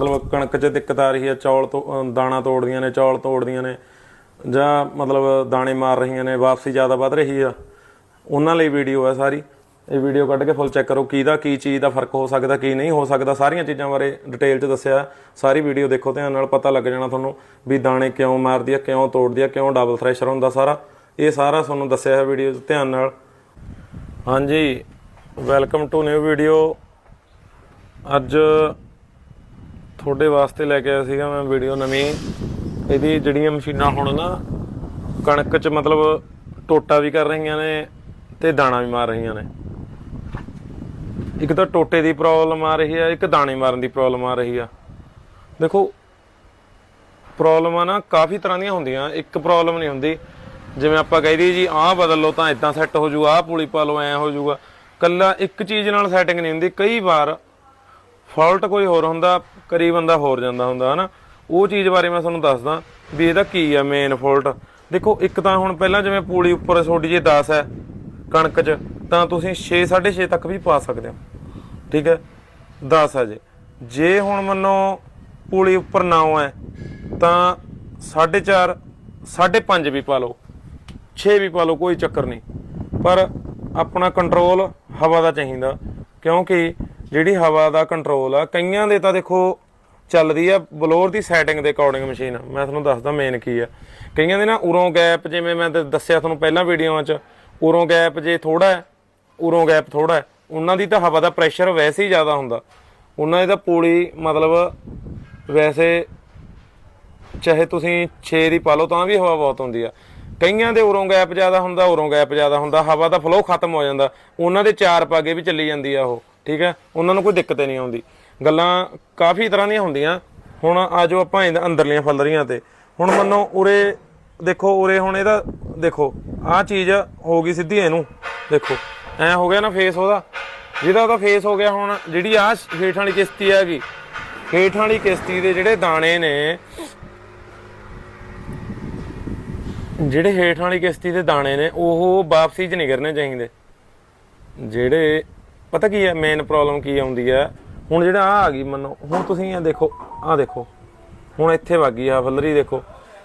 ਮਤਲਬ ਕਣਕ 'ਚ ਦਿੱਕਤ ਆ ਰਹੀ ਹੈ, ਚੌਲ ਤੋਂ ਦਾਣਾ ਤੋੜਦੀਆਂ ਨੇ, ਚੌਲ ਤੋੜਦੀਆਂ ਨੇ, ਜਾਂ ਮਤਲਬ ਦਾਣੇ ਮਾਰ ਰਹੀਆਂ ਨੇ, ਵਾਪਸੀ ਜ਼ਿਆਦਾ ਵੱਧ ਰਹੀ ਆ। ਉਹਨਾਂ ਲਈ ਵੀਡੀਓ ਹੈ ਸਾਰੀ। ਇਹ ਵੀਡੀਓ ਕੱਢ ਕੇ ਫੁੱਲ ਚੈੱਕ ਕਰੋ, ਕਿਹਦਾ ਕੀ ਚੀਜ਼ ਦਾ ਫ਼ਰਕ ਹੋ ਸਕਦਾ, ਕੀ ਨਹੀਂ ਹੋ ਸਕਦਾ। ਸਾਰੀਆਂ ਚੀਜ਼ਾਂ ਬਾਰੇ ਡਿਟੇਲ 'ਚ ਦੱਸਿਆ। ਸਾਰੀ ਵੀਡੀਓ ਦੇਖੋ, ਧਿਆਨ ਨਾਲ ਪਤਾ ਲੱਗ ਜਾਣਾ ਤੁਹਾਨੂੰ ਵੀ ਦਾਣੇ ਕਿਉਂ ਮਾਰਦੀ ਆ, ਕਿਉਂ ਤੋੜਦੀ ਆ, ਕਿਉਂ ਡਬਲ ਥ੍ਰੈਸ਼ਰ ਹੁੰਦਾ ਸਾਰਾ। ਇਹ ਸਾਰਾ ਤੁਹਾਨੂੰ ਦੱਸਿਆ ਹੈ ਵੀਡੀਓ 'ਚ, ਧਿਆਨ ਨਾਲ। ਹਾਂਜੀ ਵੈਲਕਮ ਟੂ ਨਿਊ ਵੀਡੀਓ ਅੱਜ ਤੁਹਾਡੇ ਵਾਸਤੇ ਲੈ ਕੇ ਆਇਆ ਸੀਗਾ ਮੈਂ ਵੀਡੀਓ ਨਵੀਂ। ਇਹਦੀ ਜਿਹੜੀਆਂ ਮਸ਼ੀਨਾਂ ਹੁਣ ਨਾ, ਕਣਕ 'ਚ ਮਤਲਬ ਟੋਟਾ ਵੀ ਕਰ ਰਹੀਆਂ ਨੇ ਤੇ ਦਾਣਾ ਵੀ ਮਾਰ ਰਹੀਆਂ ਨੇ। ਇੱਕ ਤਾਂ ਟੋਟੇ ਦੀ ਪ੍ਰੋਬਲਮ ਆ ਰਹੀ ਹੈ ਇੱਕ ਦਾਣੇ ਮਾਰਨ ਦੀ ਪ੍ਰੋਬਲਮ ਆ ਰਹੀ ਆ। ਦੇਖੋ ਪ੍ਰੋਬਲਮਾਂ ਨਾ ਕਾਫੀ ਤਰ੍ਹਾਂ ਦੀਆਂ ਹੁੰਦੀਆਂ, ਇੱਕ ਪ੍ਰੋਬਲਮ ਨਹੀਂ ਹੁੰਦੀ। ਜਿਵੇਂ ਆਪਾਂ ਕਹਿ ਦਈਏ ਜੀ, ਆਹ ਬਦਲ ਲਓ ਤਾਂ ਇਦਾਂ ਸੈੱਟ ਹੋ ਜੂ ਆਹ ਪੂਲੀ ਪਾ ਲਓ, ਐ ਹੋ ਜੂਗਾ। ਕੱਲਾ ਇੱਕ ਚੀਜ਼ ਨਾਲ ਸੈਟਿੰਗ ਨਹੀਂ ਹੁੰਦੀ, ਕਈ ਵਾਰ ਫਾਲਟ ਕੋਈ ਹੋਰ ਹੁੰਦਾ ਕਰੀ ਬੰਦਾ ਹੋਰ ਜਾਂਦਾ ਹੁੰਦਾ, ਹਨਾ? ਉਹ ਚੀਜ਼ ਬਾਰੇ ਮੈਂ ਤੁਹਾਨੂੰ ਦੱਸਦਾ ਵੀ ਇਹਦਾ ਕੀ ਆ ਮੇਨ ਫਾਲਟ ਦੇਖੋ, ਇੱਕ ਤਾਂ ਹੁਣ ਪਹਿਲਾਂ ਜਿਵੇਂ ਪੂਲੀ ਉੱਪਰ ਛੋਟੀ ਜਿਹੀ 10 ਹੈ ਕਣਕ 'ਚ, ਤਾਂ ਤੁਸੀਂ 6 6.5 ਤੱਕ ਵੀ ਪਾ ਸਕਦੇ ਹੋ। ਠੀਕ ਹੈ? 10 ਹੈ ਜੇ। ਜੇ ਹੁਣ ਮੰਨੋ ਪੂਲੀ ਉੱਪਰ 9 ਹੈ, ਤਾਂ 4.5 5.5 ਵੀ ਪਾ ਲਓ। 6 ਵੀ ਪਾ ਲਓ, ਕੋਈ ਚੱਕਰ ਨਹੀਂ। ਪਰ ਆਪਣਾ ਕੰਟਰੋਲ ਹਵਾ ਦਾ ਚਾਹੀਦਾ, ਕਿਉਂਕਿ ਜਿਹੜੀ ਹਵਾ ਦਾ ਕੰਟਰੋਲ ਆ, ਕਈਆਂ ਦੇ ਤਾਂ ਦੇਖੋ ਚੱਲਦੀ ਆ, ਬਲੋਰ ਦੀ ਸੈਟਿੰਗ ਦੇ ਅਕੋਰਡਿੰਗ ਮਸ਼ੀਨ ਮੈਂ ਤੁਹਾਨੂੰ ਦੱਸਦਾ ਮੇਨ ਕੀ ਆ। ਕਈਆਂ ਦੇ ਨਾ ਉਰੋਂ ਗੈਪ ਜਿਵੇਂ ਮੈਂ ਦ- ਦੱਸਿਆ ਤੁਹਾਨੂੰ ਪਹਿਲਾਂ ਵੀਡੀਓਆਂ 'ਚ, ਉਰੋਂ ਗੈਪ ਜੇ ਥੋੜਾ ਹੈ, ਉਰੋਂ ਗੈਪ ਥੋੜਾ ਹੈ, ਉਹਨਾਂ ਦੀ ਤਾਂ ਹਵਾ ਦਾ ਪ੍ਰੈਸ਼ਰ ਵੈਸੇ ਹੀ ਜ਼ਿਆਦਾ ਹੁੰਦਾ। ਉਹਨਾਂ ਦੀ ਤਾਂ ਪੂਲੀ ਮਤਲਬ ਵੈਸੇ ਚਾਹੇ ਤੁਸੀਂ 6 ਦੀ ਪਾ ਲਓ ਤਾਂ ਵੀ ਹਵਾ ਬਹੁਤ ਹੁੰਦੀ ਆ। ਕਈਆਂ ਦੇ ਉਰੋਂ ਗੈਪ ਜ਼ਿਆਦਾ ਹੁੰਦਾ, ਉਰੋਂ ਗੈਪ ਜ਼ਿਆਦਾ ਹੁੰਦਾ, ਹਵਾ ਦਾ ਫਲੋ ਖਤਮ ਹੋ ਜਾਂਦਾ। ਉਹਨਾਂ ਦੇ ਚਾਰ ਪਾਗੇ ਵੀ ਚੱਲੀ ਜਾਂਦੀ ਆ ਉਹ। ਠੀਕ ਹੈ? ਉਹਨਾਂ ਨੂੰ ਕੋਈ ਦਿੱਕਤ ਨਹੀਂ ਆਉਂਦੀ। ਗੱਲਾਂ ਕਾਫੀ ਤਰ੍ਹਾਂ ਦੀਆਂ ਹੁੰਦੀਆਂ। ਹੁਣ ਆਜੋ ਆਪਾਂ ਅੰਦਰਲੀਆਂ ਫਲਰੀਆਂ ਤੇ। ਹੁਣ ਮੰਨੋ ਉਰੇ, ਦੇਖੋ, ਉਰੇ ਹੁਣ ਇਹਦਾ, ਦੇਖੋ, ਆਹ ਚੀਜ਼ ਹੋ ਗਈ ਸਿੱਧੀ ਇਹਨੂੰ। ਦੇਖੋ, ਐ ਹੋ ਗਿਆ ਨਾ ਫੇਸ ਉਹਦਾ। ਜਿਹਦਾ ਉਹਦਾ ਫੇਸ ਹੋ ਗਿਆ ਹੁਣ, ਜਿਹੜੀ ਆਹ ਹੇਠਾਂ ਵਾਲੀ ਕਿਸ਼ਤੀ ਹੈਗੀ। ਹੇਠਾਂ ਵਾਲੀ ਕਿਸ਼ਤੀ ਦੇ ਜਿਹੜੇ ਦਾਣੇ ਨੇ, ਜਿਹੜੇ ਹੇਠਾਂ ਵਾਲੀ ਕਿਸ਼ਤੀ ਦੇ ਦਾਣੇ ਨੇ, ਉਹ ਵਾਪਸੀ 'ਚ ਨਹੀਂ ਕਰਨੇ ਚਾਹੀਦੇ। ਜਿਹੜੇ ਪਤਾ ਕੀ ਹੈ ਮੇਨ ਪ੍ਰੋਬਲਮ ਕੀ ਆਉਂਦੀ ਹੈ? ਹੁਣ ਜਿਹੜਾ ਆ ਆ ਗਈ ਮੰਨੋ, ਹੁਣ ਤੁਸੀਂ ਇਹ ਦੇਖੋ, ਆਹ ਦੇਖੋ। ਹੁਣ ਇੱਥੇ ਵਗ ਗਈ ਆ ਫੱਲਰੀ ਦੇਖੋ।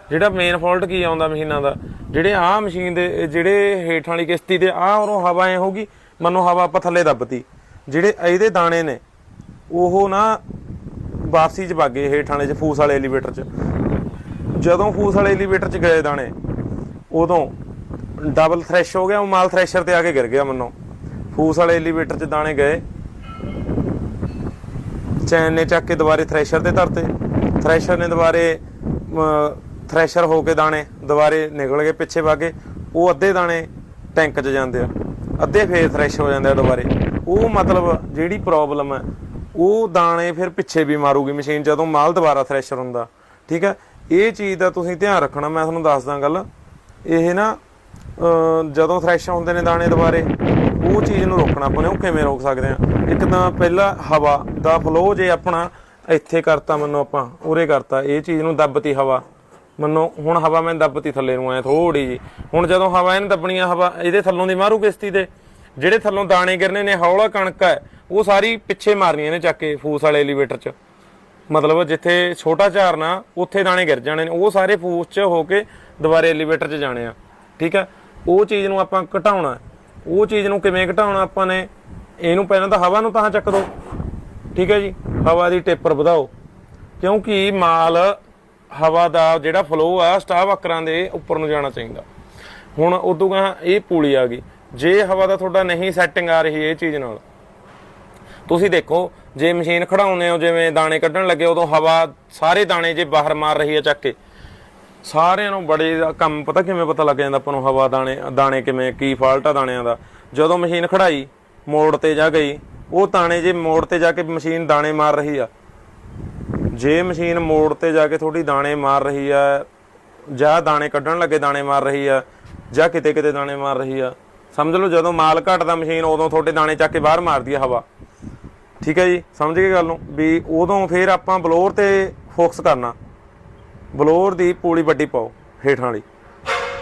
ਜਿਹੜਾ ਮੇਨ ਫਾਲਟ ਕੀ ਆਉਂਦਾ ਮਸ਼ੀਨਾਂ ਦਾ? ਜਿਹੜੇ ਆਹ ਮਸ਼ੀਨ ਦੇ, ਜਿਹੜੇ ਹੇਠਾਂ ਵਾਲੀ ਕਿਸ਼ਤੀ ਤੇ ਆਹ ਉਰੋਂ ਹਵਾ ਐ ਹੋਗੀ ਮੰਨੋ ਹਵਾ ਆਪਾਂ ਥੱਲੇ ਦੱਬਤੀ। ਜਿਹੜੇ ਇਹਦੇ ਦਾਣੇ ਨੇ, ਉਹ ਨਾ ਵਾਪਸੀ 'ਚ ਵਗ ਗਏ ਹੇਠਾਂ ਵਾਲੇ 'ਚ, ਫੂਸ ਵਾਲੇ ਐਲੀਵੇਟਰ 'ਚ। ਜਦੋਂ ਫੂਸ ਵਾਲੇ ਐਲੀਵੇਟਰ 'ਚ ਗਏ ਦਾਣੇ, ਉਦੋਂ ਡਬਲ ਥ੍ਰੈਸ਼ ਹੋ ਗਿਆ, ਉਹ ਮਾਲ ਥ੍ਰੈਸ਼ਰ ਤੇ ਆ ਕੇ ਗਿਰ ਗਿਆ ਮੰਨੋ। ਫੂਸ ਵਾਲੇ ਐਲੀਵੇਟਰ 'ਚ ਦਾਣੇ ਗਏ। ਚੈਨ ਨੇ ਚੱਕ ਕੇ ਦੁਬਾਰੇ ਥ੍ਰੈਸ਼ਰ ਤੇ ਧਰਤੇ। ਥ੍ਰੈਸ਼ਰ ਨੇ ਦੁਬਾਰੇ ਥ੍ਰੈਸ਼ਰ ਹੋ ਕੇ ਦਾਣੇ ਦੁਬਾਰੇ ਨਿਕਲ ਗਏ ਪਿੱਛੇ ਵਾਗੇ ਉਹ ਅੱਧੇ ਦਾਣੇ ਟੈਂਕ 'ਚ ਜਾਂਦੇ ਆ। ਅੱਧੇ ਫੇਰ ਥ੍ਰੈਸ਼ ਹੋ ਜਾਂਦੇ ਆ ਦੁਬਾਰੇ। ਉਹ ਮਤਲਬ ਜਿਹੜੀ ਪ੍ਰੋਬਲਮ ਹੈ ਉਹ ਦਾਣੇ ਫਿਰ ਪਿੱਛੇ ਵੀ ਮਾਰੂਗੀ ਮਸ਼ੀਨ ਜਦੋਂ ਮਾਲ ਦੁਬਾਰਾ ਥ੍ਰੈਸ਼ਰ ਹੁੰਦਾ। ਠੀਕ ਹੈ ਇਹ ਚੀਜ਼ ਦਾ ਤੁਸੀਂ ਧਿਆਨ ਰੱਖਣਾ, ਮੈਂ ਤੁਹਾਨੂੰ ਦੱਸਦਾ ਗੱਲ। ਇਹ ਨਾ ਜਦੋਂ ਥ੍ਰੈਸ਼ ਹੁੰਦੇ ਨੇ ਦਾਣੇ ਦੁਬਾਰੇ ਉਹ ਚੀਜ਼ ਨੂੰ ਰੋਕਣਾ ਆਪਾਂ ਨੇ, ਉਹ ਕਿਵੇਂ ਰੋਕ ਸਕਦੇ ਆ ਇੱਕ ਤਾਂ ਪਹਿਲਾਂ ਹਵਾ ਦਾ ਫਲੋ ਜੇ ਆਪਣਾ ਇੱਥੇ ਕਰਤਾ, ਮੰਨੋ ਆਪਾਂ, ਉਰੇ ਕਰਤਾ, ਇਹ ਚੀਜ਼ ਨੂੰ ਦੱਬਤੀ ਹਵਾ। ਮੰਨੋ, ਹੁਣ ਹਵਾ ਮੈਂ ਦੱਬਤੀ ਥੱਲੇ ਨੂੰ ਆਇਆ ਥੋੜੀ ਜੀ ਹੁਣ ਜਦੋਂ ਹਵਾ ਇਹਨੇ ਦੱਬਣੀ ਆ, ਹਵਾ ਇਹਦੇ ਥੱਲੋਂ ਦੀ ਮਾਰੂ ਕਿਸ਼ਤੀ ਤੇ। ਜਿਹੜੇ ਥੱਲੋਂ ਦਾਣੇ ਗਿਰਨੇ ਨੇ, ਹੌਲਾ ਕਣਕ ਹੈ, ਉਹ ਸਾਰੀ ਪਿੱਛੇ ਮਾਰਨੀਆਂ ਨੇ ਚੱਕ ਕੇ, ਫੂਸ ਵਾਲੇ ਐਲੀਵੇਟਰ 'ਚ। ਮਤਲਬ ਜਿੱਥੇ ਛੋਟਾ ਝਾਰਨਾ ਉੱਥੇ ਦਾਣੇ ਗਿਰ ਜਾਣੇ ਨੇ, ਉਹ ਸਾਰੇ ਫੂਸ 'ਚ ਹੋ ਕੇ ਦੁਬਾਰੇ ਐਲੀਵੇਟਰ 'ਚ ਜਾਣੇ ਆ। ਠੀਕ ਹੈ ਉਹ ਚੀਜ਼ ਨੂੰ ਆਪਾਂ ਘਟਾਉਣਾ। ਉਹ ਚੀਜ਼ ਨੂੰ ਕਿਵੇਂ ਘਟਾਉਣਾ ਆਪਾਂ ਨੇ, ਇਹਨੂੰ ਪਹਿਲਾਂ ਤਾਂ ਹਵਾ ਨੂੰ ਤਾਂ ਚੱਕ ਦੋ। ਠੀਕ ਹੈ ਜੀ? ਹਵਾ ਦੀ ਟੇਪਰ ਵਧਾਓ। ਕਿਉਂਕਿ ਮਾਲ, ਹਵਾ ਦਾ ਜਿਹੜਾ ਫਲੋ ਆ ਸਟਾਫ ਆਕਰਾਂ ਦੇ ਉੱਪਰ ਨੂੰ ਜਾਣਾ ਚਾਹੀਦਾ। ਹੁਣ ਉਦੋਂ ਗਾ ਇਹ ਪੂਲੀ ਆ ਗਈ। ਜੇ ਹਵਾ ਦਾ ਤੁਹਾਡਾ ਨਹੀਂ ਸੈਟਿੰਗ ਆ ਰਹੀ ਇਹ ਚੀਜ਼ ਨਾਲ, ਤੁਸੀਂ ਦੇਖੋ, ਜੇ ਮਸ਼ੀਨ ਖੜਾਉਂਦੇ ਹੋ, ਜਿਵੇਂ ਦਾਣੇ ਕੱਢਣ ਲੱਗੇ ਉਦੋਂ ਹਵਾ ਸਾਰੇ ਦਾਣੇ ਜੇ ਬਾਹਰ ਮਾਰ ਰਹੀ ਹੈ ਚੱਕ ਕੇ ਸਾਰਿਆਂ ਨੂੰ ਬੜੇ ਦਾ ਕੰਮ ਪਤਾ ਕਿਵੇਂ ਪਤਾ ਲੱਗ ਜਾਂਦਾ ਆਪਾਂ ਨੂੰ ਹਵਾ ਦਾਣੇ ਦਾਣੇ ਕਿਵੇਂ, ਕੀ ਫਾਲਟ ਆ ਦਾਣਿਆਂ ਦਾ। ਜਦੋਂ ਮਸ਼ੀਨ ਖੜਾਈ, ਮੋੜ ਤੇ ਜਾ ਗਈ, ਉਹ ਦਾਣੇ ਜੇ ਮੋੜ ਤੇ ਜਾ ਕੇ ਮਸ਼ੀਨ ਦਾਣੇ ਮਾਰ ਰਹੀ ਆ। ਜੇ ਮਸ਼ੀਨ ਮੋੜ ਤੇ ਜਾ ਕੇ ਥੋੜੀ ਦਾਣੇ ਮਾਰ ਰਹੀ ਆ, ਜਾਂ ਦਾਣੇ ਕੱਢਣ ਲੱਗੇ ਦਾਣੇ ਮਾਰ ਰਹੀ ਆ, ਜਾਂ ਕਿਤੇ ਕਿਤੇ ਦਾਣੇ ਮਾਰ ਰਹੀ ਆ, ਸਮਝ ਲਓ ਜਦੋਂ ਮਾਲ ਘਟਦਾ ਮਸ਼ੀਨ, ਉਦੋਂ ਤੁਹਾਡੇ ਦਾਣੇ ਚੱਕ ਕੇ ਬਾਹਰ ਮਾਰਦੀ ਆ ਹਵਾ। ਠੀਕ ਹੈ ਜੀ? ਸਮਝ ਗਏ ਗੱਲ ਨੂੰ? ਵੀ ਉਦੋਂ ਫਿਰ ਆਪਾਂ ਬਲੋਰ ਤੇ ਫੋਕਸ ਕਰਨਾ। ਬਲੋਰ ਦੀ ਪੂਲੀ ਵੱਡੀ ਪਾਓ ਹੇਠਾਂ ਵਾਲੀ।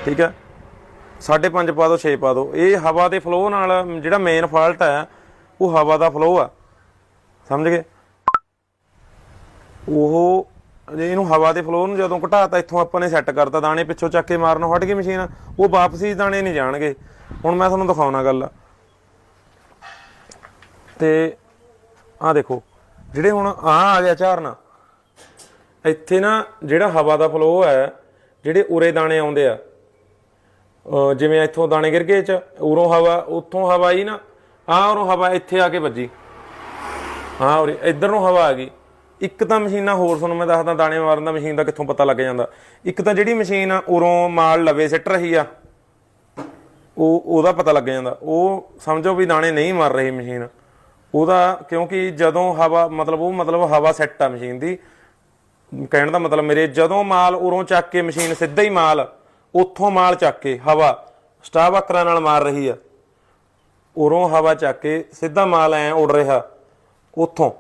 ਠੀਕ ਹੈ? 5.5 ਪਾ ਦਿਓ 6 ਪਾ ਦਿਓ ਇਹ ਹਵਾ ਦੇ ਫਲੋ ਨਾਲ ਜਿਹੜਾ ਮੇਨ ਫਾਲਟ ਹੈ, ਉਹ ਹਵਾ ਦਾ ਫਲੋ ਆ। ਸਮਝ ਗਏ? ਉਹ ਜੇ ਇਹਨੂੰ ਹਵਾ ਦੇ ਫਲੋ ਨੂੰ ਜਦੋਂ ਘਟਾਤਾ, ਇੱਥੋਂ ਆਪਾਂ ਨੇ ਸੈੱਟ ਕਰਤਾ, ਦਾਣੇ ਪਿੱਛੋਂ ਚੱਕ ਕੇ ਮਾਰਨੋਂ, ਹਟ ਗਈ ਮਸ਼ੀਨ ਉਹ ਵਾਪਸੀ ਦਾਣੇ ਨਹੀਂ ਜਾਣਗੇ। ਹੁਣ ਮੈਂ ਤੁਹਾਨੂੰ ਦਿਖਾਉਣਾ ਗੱਲ। ਤੇ ਆਹ ਦੇਖੋ, ਜਿਹੜੇ ਹੁਣ ਆ ਆ ਗਿਆ ਝਾਰਨਾ ਇੱਥੇ ਨਾ ਜਿਹੜਾ ਹਵਾ ਦਾ ਫਲੋ ਹੈ, ਜਿਹੜੇ ਉਰੇ ਦਾਣੇ ਆਉਂਦੇ ਆ ਜਿਵੇਂ ਇੱਥੋਂ ਦਾਣੇ ਗਿਰ ਗਏ ਚ, ਉਰੋਂ ਹਵਾ, ਉੱਥੋਂ ਹਵਾ ਆਈ ਨਾ, ਆਹ ਉਰੋਂ ਹਵਾ ਇੱਥੇ ਆ ਕੇ ਵੱਜੀ। ਹਾਂ ਉਰੇ, ਇੱਧਰ ਨੂੰ ਹਵਾ ਆ ਗਈ। ਇੱਕ ਤਾਂ ਮਸ਼ੀਨਾਂ ਹੋਰ ਤੁਹਾਨੂੰ ਮੈਂ ਦੱਸਦਾ, ਦਾਣੇ ਮਾਰਨ ਦਾ ਮਸ਼ੀਨ ਦਾ ਕਿੱਥੋਂ ਪਤਾ ਲੱਗ ਜਾਂਦਾ। ਇੱਕ ਤਾਂ ਜਿਹੜੀ ਮਸ਼ੀਨ ਆ, ਉਰੋਂ ਮਾਲ ਲਵੇ ਸਿੱਟ ਰਹੀ ਆ, ਉਹ, ਉਹਦਾ ਪਤਾ ਲੱਗ ਜਾਂਦਾ। ਉਹ ਸਮਝੋ ਵੀ ਦਾਣੇ ਨਹੀਂ ਮਾਰ ਰਹੀ ਮਸ਼ੀਨ। ਉਹਦਾ ਕਿਉਂਕਿ ਜਦੋਂ ਹਵਾ, ਮਤਲਬ ਉਹ ਮਤਲਬ ਹਵਾ ਸੈੱਟ ਆ ਮਸ਼ੀਨ ਦੀ ਕਹਿਣ ਦਾ ਮਤਲਬ ਮੇਰੇ ਜਦੋਂ ਮਾਲ ਉਰੋਂ ਚੱਕ ਕੇ, ਮਸ਼ੀਨ ਸਿੱਧਾ ਹੀ ਮਾਲ ਉੱਥੋਂ ਮਾਲ ਚੱਕ ਕੇ ਹਵਾ ਸਟਾਫ ਆਕਰਾਂ ਨਾਲ ਮਾਰ ਰਹੀ ਆ। ਉਰੋਂ ਹਵਾ ਚੱਕ ਕੇ ਸਿੱਧਾ ਮਾਲ ਐ ਉੱਡ ਰਿਹਾ ਉੱਥੋਂ।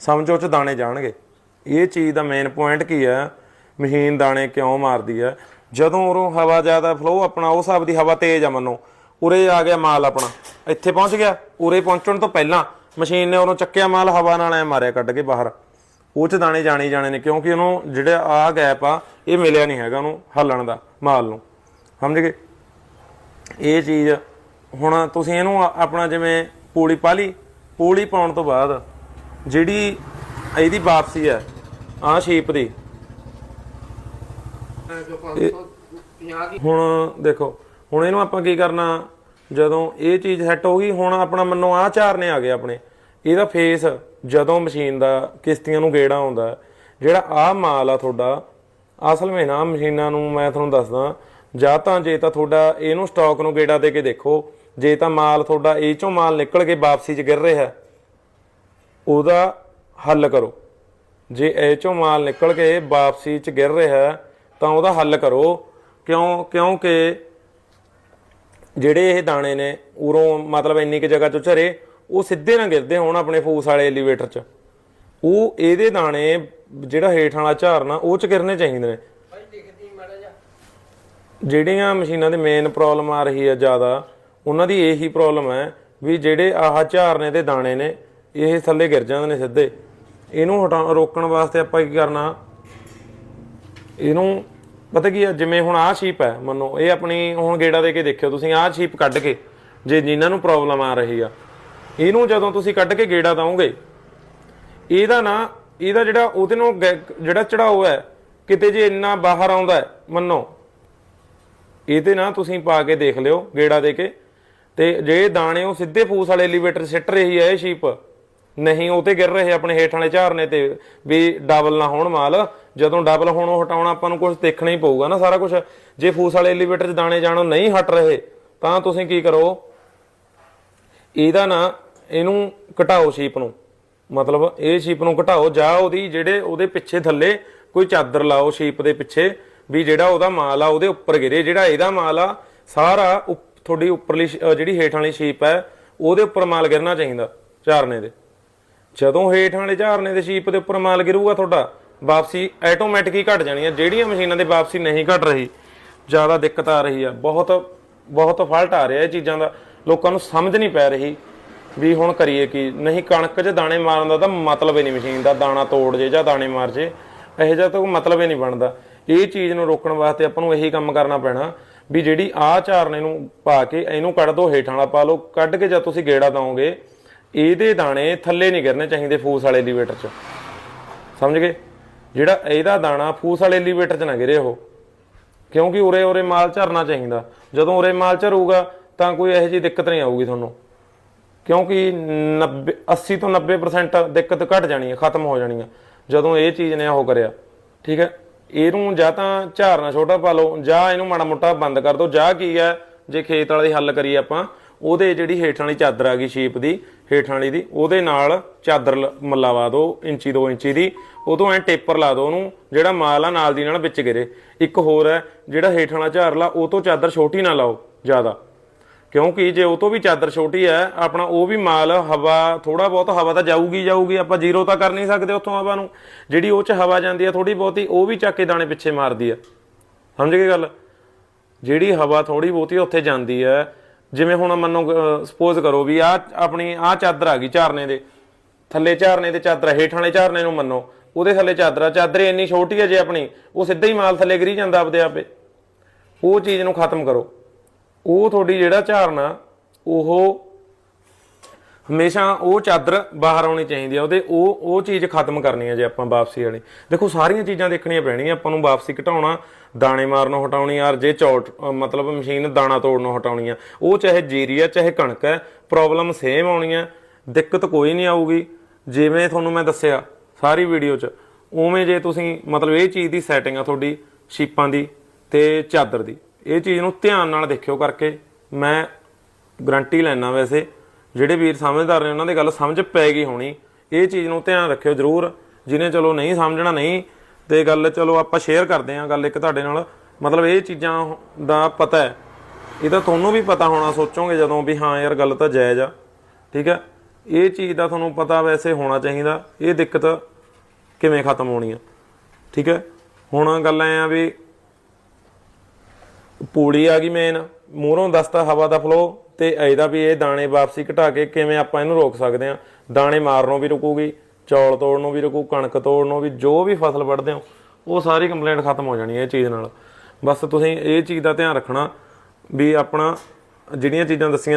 ਸਮਝੋ ਚ ਦਾਣੇ ਜਾਣਗੇ। ਇਹ ਚੀਜ਼ ਦਾ ਮੇਨ ਪੁਆਇੰਟ ਕੀ ਹੈ ਮਸ਼ੀਨ ਦਾਣੇ ਕਿਉਂ ਮਾਰਦੀ ਹੈ ਜਦੋਂ ਉਰੋਂ ਹਵਾ ਜ਼ਿਆਦਾ ਫਲੋ ਆਪਣਾ ਉਹ ਹਿਸਾਬ ਦੀ ਹਵਾ ਤੇਜ਼ ਆ ਮੰਨੋ। ਉਰੇ ਆ ਗਿਆ ਮਾਲ ਆਪਣਾ। ਇੱਥੇ ਪਹੁੰਚ ਗਿਆ। ਉਰੇ ਪਹੁੰਚਣ ਤੋਂ ਪਹਿਲਾਂ ਮਸ਼ੀਨ ਨੇ ਉਰੋਂ ਚੱਕਿਆ ਮਾਲ, ਹਵਾ ਨਾਲ ਐ ਮਾਰਿਆ, ਕੱਢ ਕੇ ਬਾਹਰ। ਉਹ ਚ ਦਾਣੇ ਜਾਣੇ ਜਾਣੇ ਨੇ, ਕਿਉਂਕਿ ਉਹਨੂੰ ਜਿਹੜਾ ਆ ਗੈਪ ਆ, ਇਹ ਮਿਲਿਆ ਨਹੀਂ ਹੈਗਾ ਉਹਨੂੰ ਹੱਲਣ ਦਾ, ਮਾਲ ਨੂੰ। ਸਮਝ ਗਏ? ਇਹ ਚੀਜ਼ ਹੁਣ ਤੁਸੀਂ ਇਹਨੂੰ ਆਪਣਾ ਜਿਵੇਂ ਪੂਲੀ ਪਾ ਲਈ ਪੂਲੀ ਪਾਉਣ ਤੋਂ ਬਾਅਦ ਜਿਹੜੀ ਇਹਦੀ ਵਾਪਸੀ ਹੈ ਆ ਸ਼ੇਪ ਦੀ ਹੁਣ ਦੇਖੋ, ਹੁਣ ਇਹਨੂੰ ਆਪਾਂ ਕੀ ਕਰਨਾ, ਜਦੋਂ ਇਹ ਚੀਜ਼ ਸੈੱਟ ਹੋ ਗਈ, ਹੁਣ ਆਪਣਾ ਮੰਨੋ ਆਹ ਝਾਰਨੇ ਆ ਗਏ ਆਪਣੇ। ਇਹਦਾ ਫੇਸ ਜਦੋਂ ਮਸ਼ੀਨ ਦਾ ਕਿਸ਼ਤੀਆਂ ਨੂੰ ਗੇੜਾ ਆਉਂਦਾ, ਜਿਹੜਾ ਆਹ ਮਾਲ ਆ ਤੁਹਾਡਾ, ਅਸਲ ਵਿੱਚ ਨਾ ਮਸ਼ੀਨਾਂ ਨੂੰ ਮੈਂ ਤੁਹਾਨੂੰ ਦੱਸਦਾ, ਜਾਂ ਤਾਂ ਜੇ ਤਾਂ ਤੁਹਾਡਾ ਇਹਨੂੰ ਸਟਾਕ ਨੂੰ ਗੇੜਾ ਦੇ ਕੇ ਦੇਖੋ, ਜੇ ਤਾਂ ਮਾਲ ਤੁਹਾਡਾ ਇਹ ਚੋਂ ਮਾਲ ਨਿਕਲ ਕੇ ਵਾਪਸੀ 'ਚ ਗਿਰ ਰਿਹਾ, ਉਹਦਾ ਹੱਲ ਕਰੋ। ਜੇ ਇਹ ਚੋਂ ਮਾਲ ਨਿਕਲ ਕੇ ਵਾਪਸੀ 'ਚ ਗਿਰ ਰਿਹਾ, ਤਾਂ ਉਹਦਾ ਹੱਲ ਕਰੋ। ਕਿਉਂ, ਕਿਉਂਕਿ ਜਿਹੜੇ ਇਹ ਦਾਣੇ ਨੇ, ਉਰੋਂ ਮਤਲਬ ਇੰਨੀ ਕਿ ਜਗ੍ਹਾ ਚੋਂ ਝਰੇ ਉਹ ਸਿੱਧੇ ਨਾ ਗਿਰਦੇ ਹੋਣ ਆਪਣੇ ਫੂਸ ਵਾਲੇ ਐਲੀਵੇਟਰ 'ਚ। ਉਹ ਇਹਦੇ ਦਾਣੇ, ਜਿਹੜਾ ਹੇਠਾਂ ਵਾਲਾ ਝਾਰਨਾ ਉਹ 'ਚ ਗਿਰਨੇ ਚਾਹੀਦੇ ਨੇ। ਜਿਹੜੀਆਂ ਮਸ਼ੀਨਾਂ ਦੀ ਮੇਨ ਪ੍ਰੋਬਲਮ ਆ ਰਹੀ ਹੈ ਜ਼ਿਆਦਾ, ਉਹਨਾਂ ਦੀ ਇਹੀ ਪ੍ਰੋਬਲਮ ਹੈ ਵੀ ਜਿਹੜੇ ਆਹ ਝਾਰਨੇ ਦੇ ਦਾਣੇ ਨੇ, ਇਹ ਥੱਲੇ ਗਿਰ ਜਾਂਦੇ ਨੇ ਸਿੱਧੇ। ਇਹਨੂੰ ਹਟਾ, ਰੋਕਣ ਵਾਸਤੇ ਆਪਾਂ ਕੀ ਕਰਨਾ? ਇਹਨੂੰ, ਪਤਾ ਕੀ ਹੈ ਜਿਵੇਂ ਹੁਣ ਆਹ ਸ਼ੀਪ ਹੈ, ਮੰਨੋ, ਇਹ ਆਪਣੀ ਹੁਣ ਗੇੜਾ ਦੇ ਕੇ ਦੇਖਿਓ, ਤੁਸੀਂ ਆਹ ਸ਼ੀਪ ਕੱਢ ਕੇ, ਜੇ ਜਿਨ੍ਹਾਂ ਨੂੰ ਪ੍ਰੋਬਲਮ ਆ ਰਹੀ ਆ ਇਹਨੂੰ ਜਦੋਂ ਤੁਸੀਂ ਕੱਢ ਕੇ ਗੇੜਾ ਦਵੋਗੇ, ਇਹਦਾ ਨਾ, ਇਹਦਾ ਜਿਹੜਾ ਉਹਦੇ ਨੂੰ ਗੈ- ਜਿਹੜਾ ਚੜਾਓ ਹੈ, ਕਿਤੇ ਜੇ ਇੰਨਾ ਬਾਹਰ ਆਉਂਦਾ ਮੰਨੋ। ਇਹਦੇ ਨਾ ਤੁਸੀਂ ਪਾ ਕੇ ਦੇਖ ਲਿਓ ਗੇੜਾ ਦੇ ਕੇ। ਤੇ ਜੇ ਦਾਣੇ ਉਹ ਸਿੱਧੇ ਫੂਸ ਵਾਲੇ ਐਲੀਵੇਟਰ ਸਿੱਟ ਰਹੀ ਹੈ ਇਹ ਸ਼ੀਪ ਨਹੀਂ ਉਹ ਤੇ ਗਿਰ ਰਹੇ ਆਪਣੇ ਹੇਠਾਂ ਵਾਲੇ ਝਾਰਨੇ ਤੇ, ਵੀ ਡਬਲ ਨਾ ਹੋਣ ਮਾਲ। ਜਦੋਂ ਡਬਲ ਹੋਣ ਉਹ ਹਟਾਉਣਾ ਆਪਾਂ ਨੂੰ ਕੁਝ ਦੇਖਣਾ ਹੀ ਪਊਗਾ ਨਾ ਸਾਰਾ ਕੁਝ ਜੇ ਫੂਸ ਵਾਲੇ ਐਲੀਵੇਟਰ 'ਚ ਦਾਣੇ ਜਾਣੋ ਨਹੀਂ ਹਟ ਰਹੇ, ਤਾਂ ਤੁਸੀਂ ਕੀ ਕਰੋ? ਇਹਦਾ ਨਾ ਇਹਨੂੰ ਘਟਾਓ ਸ਼ੀਪ ਨੂੰ। ਮਤਲਬ ਇਹ ਸ਼ੀਪ ਨੂੰ ਘਟਾਓ, ਜਾਂ ਉਹਦੀ ਜਿਹੜੇ ਉਹਦੇ ਪਿੱਛੇ ਥੱਲੇ ਕੋਈ ਚਾਦਰ ਲਾਓ ਸ਼ੀਪ ਦੇ ਪਿੱਛੇ, ਵੀ ਜਿਹੜਾ ਉਹਦਾ ਮਾਲ ਆ ਉਹਦੇ ਉੱਪਰ ਗਿਰੇ। ਜਿਹੜਾ ਇਹਦਾ ਮਾਲ ਆ, ਸਾਰਾ ਤੁਹਾਡੀ ਉੱਪਰਲੀ ਜਿਹੜੀ ਹੇਠ ਵਾਲੀ ਸ਼ੀਪ ਹੈ, ਉਹਦੇ ਉੱਪਰ ਮਾਲ ਗਿਰਨਾ ਚਾਹੀਦਾ ਝਾਰਨੇ ਦੇ। ਜਦੋਂ ਹੇਠ ਵਾਲੇ ਝਾਰਨੇ ਦੇ ਸ਼ੀਪ ਦੇ ਉੱਪਰ ਮਾਲ ਗਿਰੂਗਾ ਤੁਹਾਡਾ, ਵਾਪਸੀ ਆਟੋਮੈਟਿਕ ਹੀ ਘਟ ਜਾਣੀ ਹੈ। ਜਿਹੜੀਆਂ ਮਸ਼ੀਨਾਂ ਦੇ ਵਾਪਸੀ ਨਹੀਂ ਘਟ ਰਹੀ, ਜ਼ਿਆਦਾ ਦਿੱਕਤ ਆ ਰਹੀ ਆ। ਬਹੁਤ ਬਹੁਤ ਫਾਲਟ ਆ ਰਿਹਾ ਇਹ ਚੀਜ਼ਾਂ ਦਾ। ਲੋਕਾਂ ਨੂੰ ਸਮਝ ਨਹੀਂ ਪੈ ਰਹੀ ਵੀ ਹੁਣ ਕਰੀਏ ਕੀ? ਨਹੀਂ ਕਣਕ 'ਚ ਦਾਣੇ ਮਾਰਨ ਦਾ ਤਾਂ ਮਤਲਬ ਹੀ ਨਹੀਂ ਮਸ਼ੀਨ ਦਾ, ਦਾਣਾ ਤੋੜ ਜੇ ਜਾਂ ਦਾਣੇ ਮਾਰ ਜੇ। ਇਹੋ ਜਿਹਾ ਤਾਂ ਕੋਈ ਮਤਲਬ ਹੀ ਨਹੀਂ ਬਣਦਾ। ਇਹ ਚੀਜ਼ ਨੂੰ ਰੋਕਣ ਵਾਸਤੇ ਆਪਾਂ ਨੂੰ ਇਹੀ ਕੰਮ ਕਰਨਾ ਪੈਣਾ ਵੀ ਜਿਹੜੀ ਆਹ ਝਾਰਨੇ ਨੂੰ ਪਾ ਕੇ ਇਹਨੂੰ ਕੱਢ ਦੋ ਹੇਠਾਂ ਵਾਲਾ, ਪਾ ਲਓ, ਕੱਢ ਕੇ ਜਦ ਤੁਸੀਂ ਗੇੜਾ ਦਵੋਗੇ, ਇਹਦੇ ਦਾਣੇ ਥੱਲੇ ਨਹੀਂ ਗਿਰਨੇ ਚਾਹੀਦੇ ਫੂਸ ਵਾਲੇ ਐਲੀਵੇਟਰ 'ਚ। ਸਮਝ ਗਏ? ਜਿਹੜਾ ਇਹਦਾ ਦਾਣਾ ਫੂਸ ਵਾਲੇ ਐਲੀਵੇਟਰ 'ਚ ਨਾ ਗਿਰੇ ਉਹ। ਕਿਉਂਕਿ ਉਰੇ ਉਰੇ ਮਾਲ ਝਰਨਾ ਚਾਹੀਦਾ। ਜਦੋਂ ਉਰੇ ਮਾਲ ਝਰੂਗਾ, ਤਾਂ ਕੋਈ ਇਹੋ ਜਿਹੀ ਦਿੱਕਤ ਨਹੀਂ ਆਊਗੀ ਤੁਹਾਨੂੰ। ਕਿਉਂਕਿ 90 80 ਤੋਂ 90% ਦਿੱਕਤ ਘਟ ਜਾਣੀ ਹੈ, ਖਤਮ ਹੋ ਜਾਣੀ ਹੈ। ਜਦੋਂ ਇਹ ਚੀਜ਼ ਨੇ ਉਹ ਕਰਿਆ, ਠੀਕ ਹੈ? ਇਹਨੂੰ ਜਾਂ ਤਾਂ ਝਾਰਨਾ ਛੋਟਾ ਪਾ ਲਓ, ਜਾਂ ਇਹਨੂੰ ਮਾੜਾ ਮੋਟਾ ਬੰਦ ਕਰ ਦਿਓ। ਜਾਂ ਕੀ ਹੈ, ਜੇ ਖੇਤ ਵਾਲੀ ਹੱਲ ਕਰੀਏ ਆਪਾਂ, ਉਹਦੇ ਜਿਹੜੀ ਹੇਠਾਂ ਵਾਲੀ ਚਾਦਰ ਆ ਗਈ ਸ਼ੀਪ ਦੀ, ਹੇਠਾਂ ਵਾਲੀ ਦੀ, ਉਹਦੇ ਨਾਲ ਚਾਦਰ ਲ- ਮਲਾਵਾ ਦਿਓ, ਇੰਚੀ 2 ਇੰਚੀ ਦੀ। ਉਦੋਂ ਐ ਟੇਪਰ ਲਾ ਦਿਓ ਉਹਨੂੰ, ਜਿਹੜਾ ਮਾਲ ਆ ਨਾਲ ਦੀ ਨਾਲ ਵਿੱਚ ਗਿਰੇ। ਇੱਕ ਹੋਰ ਹੈ, ਜਿਹੜਾ ਹੇਠਾਂ ਵਾਲਾ ਝਾਰ ਲਾ, ਉਹ ਤੋਂ ਚਾਦਰ ਛੋਟੀ ਨਾ ਲਾਓ, ਜ਼ਿਆਦਾ। ਕਿਉਂਕਿ ਜੇ ਉਹ ਤੋਂ ਵੀ ਚਾਦਰ ਛੋਟੀ ਹੈ, ਆਪਣਾ ਉਹ ਵੀ ਮਾਲ, ਹਵਾ ਥੋੜਾ ਬਹੁਤ ਹਵਾ ਤਾਂ ਜਾਊਗੀ ਜਾਊਗੀ, ਆਪਾਂ ਜ਼ੀਰੋ ਤਾਂ ਕਰ ਨਹੀਂ ਸਕਦੇ ਉੱਥੋਂ ਹਵਾ ਨੂੰ। ਜਿਹੜੀ ਉਹ ਚ ਹਵਾ ਜਾਂਦੀ ਹੈ ਥੋੜੀ ਬਹੁਤੀ, ਉਹ ਵੀ ਚੱਕ ਕੇ ਦਾਣੇ ਪਿੱਛੇ ਮਾਰਦੀ ਹੈ। ਸਮਝ ਗਏ ਗੱਲ? ਜਿਹੜੀ ਹਵਾ ਥੋੜੀ ਬਹੁਤੀ ਉੱਥੇ ਜਾਂਦੀ ਹੈ, ਜਿਵੇਂ ਹੁਣ ਮੰਨੋ ਸਪੋਜ਼ ਕਰੋ ਵੀ ਆ ਆਪਣੀ ਆ ਚਾਦਰ ਆ ਗਈ ਝਾਰਨੇ ਦੇ। ਥੱਲੇ ਝਾਰਨੇ ਦੇ ਚਾਦਰ ਹੇਠਾਂ ਵਾਲੇ ਝਾਰਨੇ ਨੂੰ ਮੰਨੋ। ਉਹਦੇ ਥੱਲੇ ਚਾਦਰਾ ਚਾਦਰੇ ਇੰਨੀ ਛੋਟੀ ਹੈ ਜੇ ਆਪਣੀ, ਉਹ ਸਿੱਧਾ ਹੀ ਮਾਲ ਥੱਲੇ ਗਿਰੀ ਜਾਂਦਾ ਆਪਦੇ ਆਪੇ। ਉਹ ਚੀਜ਼ ਨੂੰ ਖਤਮ ਕਰੋ। ਉਹ ਤੁਹਾਡੀ ਜਿਹੜਾ ਝਾਰਨਾ ਉਹ ਹਮੇਸ਼ਾ ਉਹ ਚਾਦਰ ਬਾਹਰ ਆਉਣੀ ਚਾਹੀਦੀ ਆ, ਉਹਦੇ ਉਹ ਉਹ ਚੀਜ਼ ਖਤਮ ਕਰਨੀ ਹੈ ਜੇ ਆਪਾਂ ਵਾਪਸੀ ਵਾਲੀ। ਦੇਖੋ, ਸਾਰੀਆਂ ਚੀਜ਼ਾਂ ਦੇਖਣੀਆਂ ਪੈਣੀਆਂ, ਆਪਾਂ ਨੂੰ ਵਾਪਸੀ ਘਟਾਉਣਾ, ਦਾਣੇ ਮਾਰਨੋਂ ਹਟਾਉਣੀ ਯਾਰ ਜੇ ਚੌਟ ਮਤਲਬ ਮਸ਼ੀਨ ਦਾਣਾ ਤੋੜਨੋਂ ਹਟਾਉਣੀ ਆ, ਉਹ ਚਾਹੇ ਜੀਰੀ ਆ, ਚਾਹੇ ਕਣਕ ਹੈ ਪ੍ਰੋਬਲਮ ਸੇਮ ਆਉਣੀ ਆ, ਦਿੱਕਤ ਕੋਈ ਨਹੀਂ ਆਊਗੀ। ਜਿਵੇਂ ਤੁਹਾਨੂੰ ਮੈਂ ਦੱਸਿਆ, ਸਾਰੀ ਵੀਡੀਓ 'ਚ, ਉਵੇਂ ਜੇ ਤੁਸੀਂ, ਮਤਲਬ ਇਹ ਚੀਜ਼ ਦੀ ਸੈਟਿੰਗ ਆ ਤੁਹਾਡੀ, ਸ਼ੀਪਾਂ ਦੀ ਤੇ ਚਾਦਰ ਦੀ। ਇਹ ਚੀਜ਼ ਨੂੰ ਧਿਆਨ ਨਾਲ ਦੇਖਿਓ ਕਰਕੇ ਮੈਂ ਗਰੰਟੀ ਲੈਣਾ ਵੈਸੇ, ਜਿਹੜੇ ਵੀਰ ਸਮਝਦਾਰ ਨੇ ਉਹਨਾਂ ਦੀ ਗੱਲ ਸਮਝ ਪੈ ਗਈ ਹੋਣੀ, ਇਹ ਚੀਜ਼ ਨੂੰ ਧਿਆਨ ਰੱਖਿਓ ਜਰੂਰ ਜਿਹਨੇ ਚਲੋ ਨਹੀਂ ਸਮਝਣਾ ਨਹੀਂ, ਤੇ ਗੱਲ ਚਲੋ ਆਪਾਂ ਸ਼ੇਅਰ ਕਰਦੇ ਹਾਂ ਗੱਲ ਇੱਕ ਤੁਹਾਡੇ ਨਾਲ, ਮਤਲਬ ਇਹ ਚੀਜ਼ਾਂ ਦਾ ਪਤਾ ਹੈ। ਇਹ ਤਾਂ ਤੁਹਾਨੂੰ ਵੀ ਪਤਾ ਹੋਣਾ, ਸੋਚੋਗੇ ਜਦੋਂ ਵੀ ਹਾਂ ਯਾਰ ਗੱਲ ਤਾਂ ਜਾਇਜ਼ ਆ, ਠੀਕ ਹੈ? ਇਹ ਚੀਜ਼ ਦਾ ਤੁਹਾਨੂੰ ਪਤਾ ਵੈਸੇ ਹੋਣਾ ਚਾਹੀਦਾ, ਇਹ ਦਿੱਕਤ ਕਿਵੇਂ ਖਤਮ ਹੋਣੀ ਆ, ਠੀਕ ਹੈ? ਹੁਣ ਗੱਲ ਐ ਆ ਵੀ ਪੂੜੀ ਆ ਗਈ ਮੇਨ ਮੂਹਰੋਂ ਦਸਤਾ ਹਵਾ ਦਾ ਫਲੋ ਤੇ ਇਹਦਾ ਵੀ ਇਹ ਦਾਣੇ ਵਾਪਸੀ ਘਟਾ ਕੇ ਕਿਵੇਂ ਆਪਾਂ ਇਹਨੂੰ ਰੋਕ ਸਕਦੇ ਆ ਦਾਣੇ ਮਾਰਨੋਂ ਵੀ ਰੁਕੂਗੀ, ਚੌਲ ਤੋੜਨੋਂ ਵੀ ਰੁਕੂ, ਕਣਕ ਤੋੜਨੋਂ ਵੀ ਜੋ ਵੀ ਫਸਲ ਵੱਢਦੇ ਹੋ, ਉਹ ਸਾਰੀ ਕੰਪਲੇਂਟ ਖਤਮ ਹੋ ਜਾਣੀ ਹੈ ਇਹ ਚੀਜ਼ ਨਾਲ। ਬਸ ਤੁਸੀਂ ਇਹ ਚੀਜ਼ ਦਾ ਧਿਆਨ ਰੱਖਣਾ ਵੀ ਆਪਣਾ ਜਿਹੜੀਆਂ ਚੀਜ਼ਾਂ ਦੱਸੀਆਂ